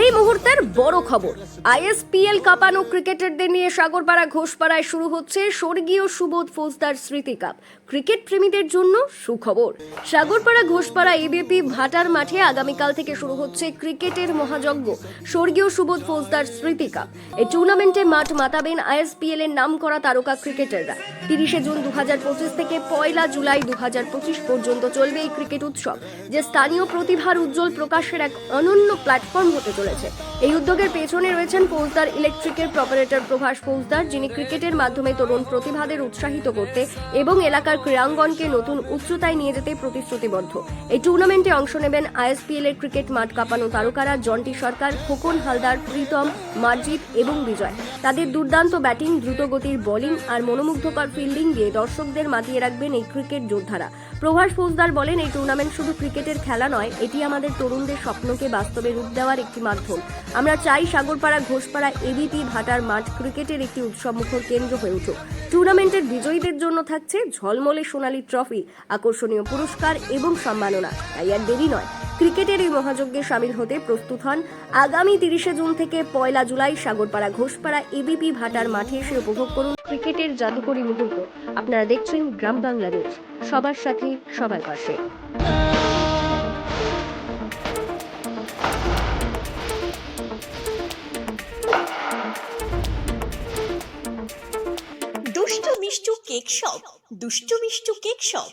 এই মুহূর্তের বড় খবর। আইএসপিএল কাঁপানো ক্রিকেটারদের নিয়ে সাগরপাড়া ঘোষপাড়ায় শুরু হচ্ছে স্বর্গীয় সুবোধ ফৌজদার স্মৃতি কাপ। ক্রিকেট প্রেমীদের জন্য সুখবর। সাগরপাড়া ঘোষপাড়া এবিপি ভাটার মাঠে আগামীকাল থেকে শুরু হচ্ছে ক্রিকেটের মহাযজ্ঞ, স্বর্গীয় সুবোধ ফৌজদার স্মৃতি কাপ। এই টুর্নামেন্টে মাঠ মাতাবেন আইএসপিএল এর নাম করা তারকা ক্রিকেটাররা। তিরিশে জুন দু হাজার পঁচিশ থেকে পয়লা জুলাই দু হাজার পঁচিশ পর্যন্ত চলবে এই ক্রিকেট উৎসব, যে স্থানীয় প্রতিভার উজ্জ্বল প্রকাশের এক অনন্য প্ল্যাটফর্ম হতে চলেছে। এই উদ্যোগের পেছনে রয়েছেন ফৌজদার ইলেকট্রিকের প্রপারেটর প্রভাস ফৌজদার, যিনি ক্রিকেটের মাধ্যমে তরুণ প্রতিভাদের উৎসাহিত করতে এবং এলাকার ক্রীড়াঙ্গনকে নতুন উচ্চতায় নিয়ে যেতে প্রতিশ্রুতিবদ্ধ। এই টুর্নামেন্টে অংশ নেবেন আইএসপিএল এর ক্রিকেট মাঠ কাঁপানো তারকারা জন্টি সরকার, খোকন হালদার, প্রীতম মার্জিত এবং বিজয়। তাদের দুর্দান্ত ব্যাটিং, দ্রুতগতির বোলিং আর মনোমুগ্ধকর ফিল্ডিং দিয়ে দর্শকদের মাতিয়ে রাখবেন এই ক্রিকেট যোদ্ধারা। প্রভাস ফৌজদার বলেন, এই টুর্নামেন্ট শুধু ক্রিকেটের খেলা নয়, এটি আমাদের তরুণদের স্বপ্নকে বাস্তবে রূপ দেওয়ার একটি মাধ্যম। আমরা চাই সাগরপাড়া, ঘোষপাড়া, এবিপি, ভাটার মাঠ ক্রিকেটের একটি উৎসবমুখর কেন্দ্র হয়ে উঠুক। টুর্নামেন্টের বিজয়ীদের জন্য থাকছে ঝলমলে সোনালী ট্রফি, আকর্ষণীয় পুরস্কার এবং সম্মাননা। তাই আর দেরি নয়। ক্রিকেটের এই মহাযজ্ঞে সামিল হতে প্রস্তুত হন আগামী তিরিশে জুন থেকে পয়লা জুলাই সাগরপাড়া ঘোষপাড়া এবিপি ভাটার মাঠে এসে উপভোগ করুন ক্রিকেটের জাদুকরী মুহূর্ত। আপনারা দেখছেন গ্রাম বাংলাদেশ, সবার সাথে, সবার পাশে। দুষ্টু Mishtu cake shop, Dushtu Mishtu cake shop.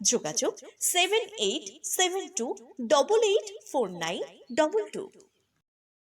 যোগাযোগ seven eight seven two double eight four nine double two